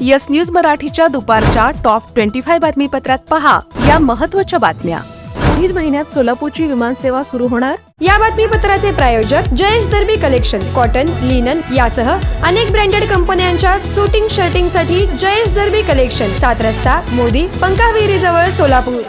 Yes news मराठीच्या दुपारच्या top twenty five बातमीपत्रात पहा या महत्त्वाच्या बातम्या. पुढील महिन्यात सोलापूरची विमानसेवा सुरू होणार? या बातमीपत्राचे प्रायोजक Jayesh Darbi collection cotton linen यासह अनेक ब्रँडेड कंपन्यांच्या सुटिंग शर्टिंगसाठी जयेश दर्बी कलेक्शन. सात रस्ता मोदी पंकाविहिरी जवळ सोलापूर.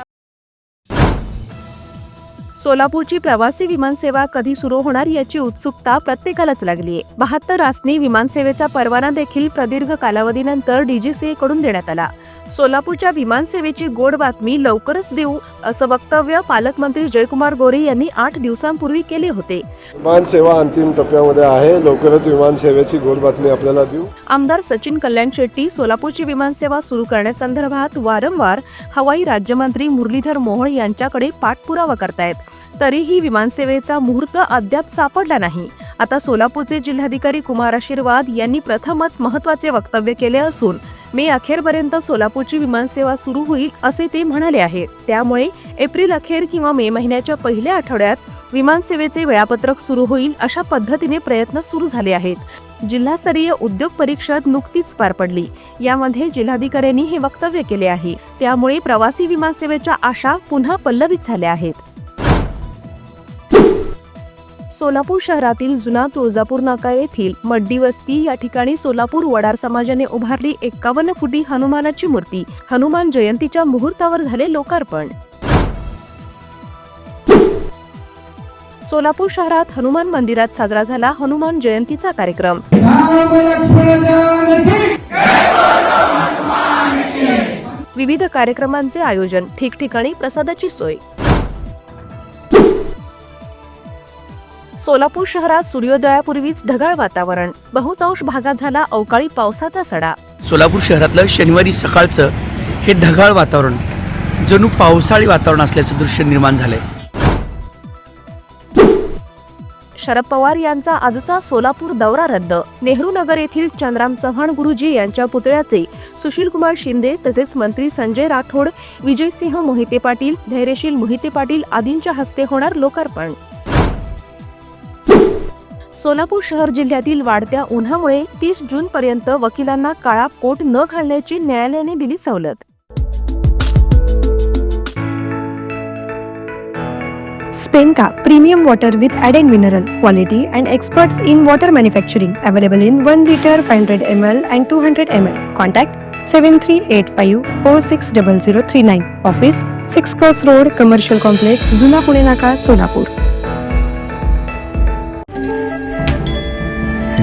सोलापूरची प्रवासी विमानसेवा कधी सुरू होणार याची उत्सुकता प्रत्येकालाच लागली आहे बहात्तर आसनी विमानसेवेचा परवाना देखील प्रदीर्घ कालावधीनंतर डीजीसीए कडून देण्यात आला. सोलापूरच्या विमानसेवेची गोड बातमी लवकरच देऊ असं वक्तव्य पालकमंत्री जयकुमार गोरे यांनी आठ दिवसांपूर्वी केले होते. विमान सेवा अंतिम टप्प्यामध्ये आहे लवकरच विमान सेवेची गोड बातमी आपल्याला देऊ. आमदार सचिन कल्याण शेट्टी सोलापूरची विमानसेवा सुरू करण्यासंदर्भात वारंवार हवाई राज्यमंत्री मुरलीधर मोहोळ यांच्याकडे पाठपुरावा करतायत. तरीही विमानसेवेचा मुहूर्त अद्याप सापडला नाही. आता सोलापूरचे जिल्हाधिकारी कुमार आशीर्वाद यांनी प्रथमच महत्त्वाचे वक्तव्य केले असून मे अखेरपर्यंत सोलापूरची विमानसेवा सुरू होईल असे ते म्हणाले आहे त्यामुळे एप्रिल अखेर किंवा मे महिन्याच्या पहिल्या आठवड्यात विमानसेवेचे वेळापत्रक सुरू होईल अशा पद्धतीने प्रयत्न सुरू झाले आहेत. जिल्हास्तरीय उद्योग परिषद नुकतीच पार पडली. यामध्ये जिल्हाधिकाऱ्यांनी हे वक्तव्य केले आहे. त्यामुळे प्रवासी विमानसेवेच्या आशा पुन्हा पल्लवित झाल्या आहेत. सोलापूर शहरातील जुना तुळजापूर नाका येथील मड्डी वस्ती या ठिकाणी सोलापूर वडार समाजाने उभारली एक्कावन्न फुटी हनुमानाची मूर्ती. हनुमान जयंतीच्या मुहूर्तावर झाले लोकार्पण. सोलापूर शहरात हनुमान मंदिरात साजरा झाला हनुमान जयंतीचा कार्यक्रम. विविध कार्यक्रमांचे आयोजन ठिकठिकाणी प्रसादाची सोय. सोलापूर शहरात सूर्योदयापूर्वीच ढगाळ वातावरण. बहुतांश भागात झाला अवकाळी पावसाचा सडा. सोलापूर शहरातलं शनिवारी सकाळचं हे ढगाळ वातावरण जणू पावसाळी वातावरण असल्याचं दृश्य निर्माण झालंय. शरद पवार यांचा आजचा सोलापूर दौरा रद्द. नेहरू नगर येथील चंद्राम चव्हाण गुरुजी यांच्या पुतळ्याचे सुशील कुमार शिंदे तसेच मंत्री संजय राठोड विजयसिंह मोहिते पाटील धैर्यशील मोहिते पाटील आदींच्या हस्ते होणार लोकार्पण. सोलापूर शहर जिल्ह्यातील वाढत्या उन्हामुळे तीस जून पर्यंत वकिलांना काळा कोट न घालण्याची न्यायालयाने दिली सवलत स्पेनका premium water with add and mineral quality and experts in water manufacturing available in one litre five hundred M L and two hundred M L contact seven three eight five four six double zero three nine office six cross road commercial complex जुना पुणे नाका सोलापूर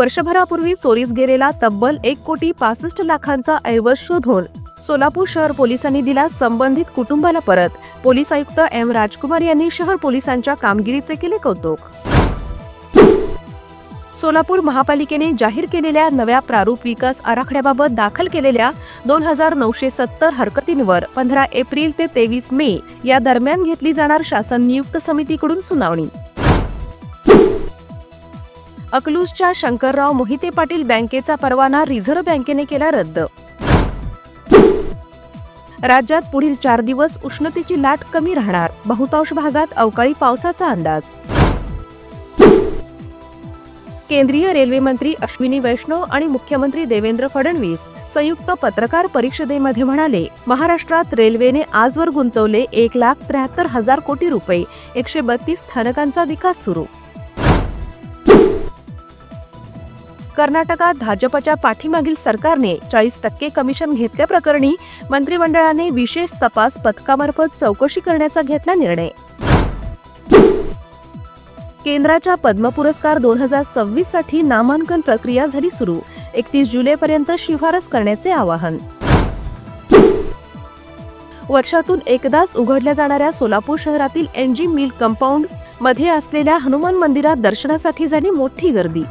वर्षभरापूर्वी चोरीस गेलेला तब्बल एक कोटी पासष्ट लाखांचा ऐवज शोधून सोलापूर शहर पोलिसांनी दिला संबंधित कुटुंबाला परत. पोलीस आयुक्त एम राजकुमार यांनी शहर पोलिसांच्या कामगिरीचे केले कौतुक. सोलापूर महापालिकेने जाहीर केलेल्या नव्या प्रारूप विकास आराखड्याबाबत दाखल केलेल्या दोन हजार नऊशे सत्तर हरकतींवर पंधरा एप्रिल ते तेवीस मे या दरम्यान घेतली जाणार शासन नियुक्त समितीकडून सुनावणी. अकलूजच्या शंकरराव मोहिते पाटील बँकेचा परवाना रिझर्व्ह बँकेने केला रद्द. राज्यात पुढील चार दिवस उष्णतेची लाट कमी राहणार. बहुतांश भागात अवकाळी पावसाचा अंदाज. केंद्रीय रेल्वे मंत्री अश्विनी वैष्णव आणि मुख्यमंत्री देवेंद्र फडणवीस संयुक्त पत्रकार परिषदेमध्ये म्हणाले महाराष्ट्रात रेल्वेने आजवर गुंतवले एक लाख त्र्याहत्तर हजार कोटी रुपये. एकशे बत्तीस स्थानकांचा विकास सुरू. कर्नाटकात भाजपच्या पाठीमागील सरकारने चाळीस टक्के कमिशन घेतल्याप्रकरणी मंत्रिमंडळाने विशेष तपास पथकामार्फत चौकशी करण्याचा घेतला निर्णय. केंद्राच्या पद्म पुरस्कार दोन हजार सव्वीससाठी नामांकन प्रक्रिया झाली सुरू. एकतीस जुलैपर्यंत शिफारस करण्याचे आवाहन. वर्षातून एकदाच उघडल्या जाणाऱ्या सोलापूर शहरातील एनजी मिल कंपाऊंडमध्ये असलेल्या हनुमान मंदिरात दर्शनासाठी झाली मोठी गर्दी.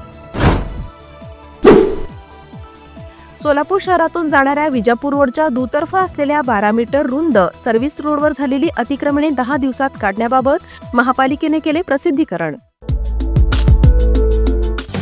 सोलापूर शहरातून जाणाऱ्या विजापूर रोडच्या दुतर्फा असलेल्या बारा मीटर रुंद सर्व्हिस रोडवर झालेली अतिक्रमणे दहा दिवसात काढण्याबाबत महापालिकेने केले प्रसिद्धीकरण.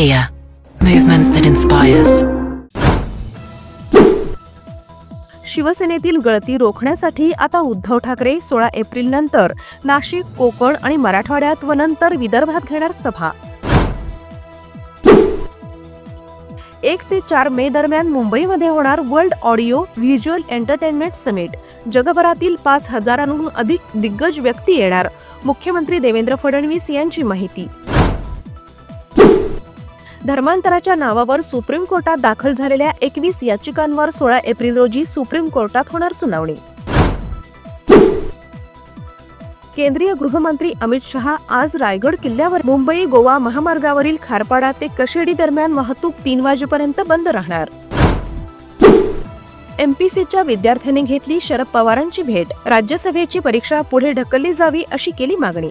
Kia, movement that inspires. शिवसेनेतील गळती रोखण्यासाठी आता उद्धव ठाकरे सोळा एप्रिल नंतर नाशिक कोकण आणि मराठवाड्यात व नंतर विदर्भात घेणार सभा. एक ते चार मे दरम्यान मुंबईमध्ये होणार world audio visual entertainment summit. जगभरातील पाच हजारांहून अधिक दिग्गज व्यक्ती येणार. मुख्यमंत्री देवेंद्र फडणवीस यांची माहिती. धर्मांतराच्या नावावर सुप्रीम कोर्टात दाखल झालेल्या एकवीस याचिकांवर सोळा एप्रिल रोजी सुप्रीम कोर्टात होणार सुनावणी. केंद्रीय गृहमंत्री अमित शहा आज रायगड किल्ल्यावर मुंबई गोवा महामार्गावरील खारपाडा ते कशेडी दरम्यान वाहतूक तीन वाजेपर्यंत बंद राहणार. एमपीसीच्या विद्यार्थ्यांनी घेतली शरद पवारांची भेट. राज्यसभेची परीक्षा पुढे ढकलली जावी अशी केली मागणी.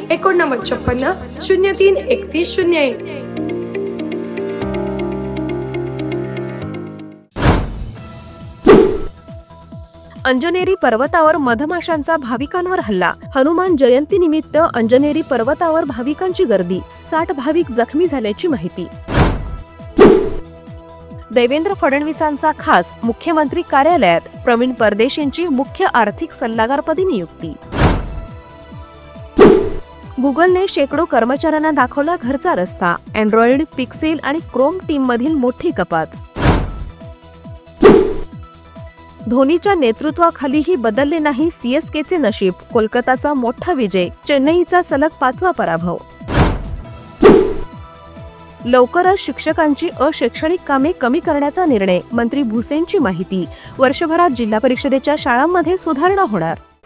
एकोणनव्वद छप्पन्न शून्य तीन एकतीस शून्य एक. अंजनेरी पर्वतावर मधमाशांचा भाविकांवर हल्ला. हनुमान जयंती निमित्त अंजनेरी पर्वतावर भाविकांची गर्दी. साठ भाविक जखमी झाल्याची माहिती. देवेंद्र फडणवीसांचा खास मुख्यमंत्री कार्यालयात. प्रवीण परदेश यांची मुख्य आर्थिक सल्लागारपदी नियुक्ती. गुगलने शेकडो कर्मचाऱ्यांना दाखवला घरचा रस्ता अँड्रॉइड पिक्सेल आणि क्रोम टीम मधील मोठी कपात. धोनीच्या नेतृत्वाखालीही बदलले नाही सीएसकेचे नशीब कोलकाताचा मोठा विजय चेन्नईचा सलग पाचवा पराभव. लवकरच शिक्षकांची अशैक्षणिक कामे कमी करण्याचा निर्णय मंत्री भुसेंची माहिती. वर्षभरात जिल्हा परिषदेच्या शाळांमध्ये सुधारणा होणार.